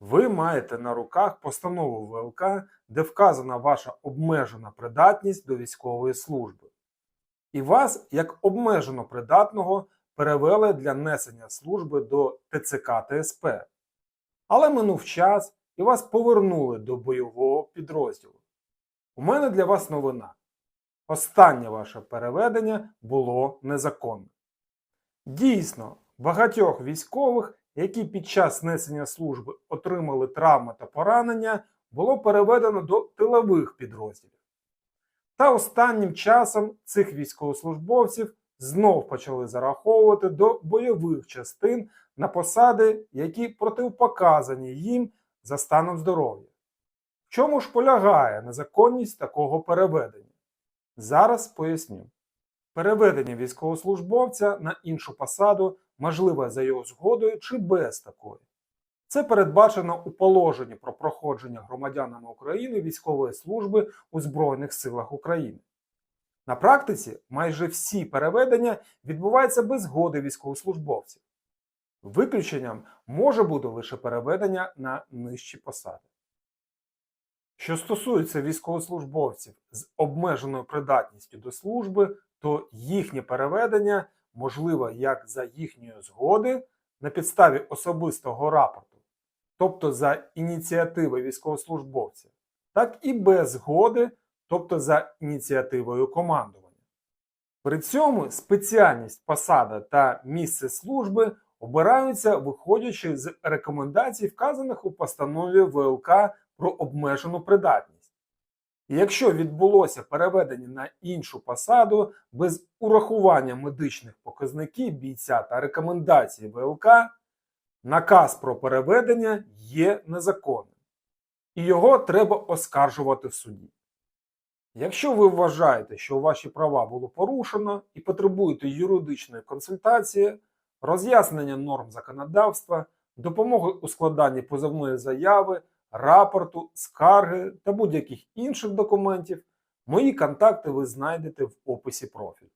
Ви маєте на руках постанову ВЛК, де вказана ваша обмежена придатність до військової служби. І вас, як обмежено придатного, перевели для несення служби до ТЦК ТСП. Але минув час і вас повернули до бойового підрозділу. У мене для вас новина. Останнє ваше переведення було незаконне. Дійсно, багатьох військових, які під час несення служби отримали травми та поранення, було переведено до тилових підрозділів. Та останнім часом цих військовослужбовців знов почали зараховувати до бойових частин на посади, які противпоказані їм за станом здоров'я. В чому ж полягає незаконність такого переведення? Зараз поясню. Переведення військовослужбовця на іншу посаду можливе за його згодою чи без такої. Це передбачено у положенні про проходження громадянами України військової служби у Збройних силах України. На практиці майже всі переведення відбуваються без згоди військовослужбовців. Виключенням може бути лише переведення на нижчі посади. Що стосується військовослужбовців з обмеженою придатністю до служби, то їхнє переведення можливе як за їхньої згоди на підставі особистого рапорту, тобто за ініціативи військовослужбовця, так і без згоди, тобто за ініціативою командування. При цьому спеціальність посада та місце служби обираються виходячи з рекомендацій, вказаних у постанові ВЛК про обмежену придатність. Якщо відбулося переведення на іншу посаду без урахування медичних показників бійця та рекомендацій ВЛК, наказ про переведення є незаконним, і його треба оскаржувати в суді. Якщо ви вважаєте, що ваші права було порушено і потребуєте юридичної консультації, роз'яснення норм законодавства, допомоги у складанні позовної заяви, рапорту, скарги та будь-яких інших документів, мої контакти ви знайдете в описі профілю.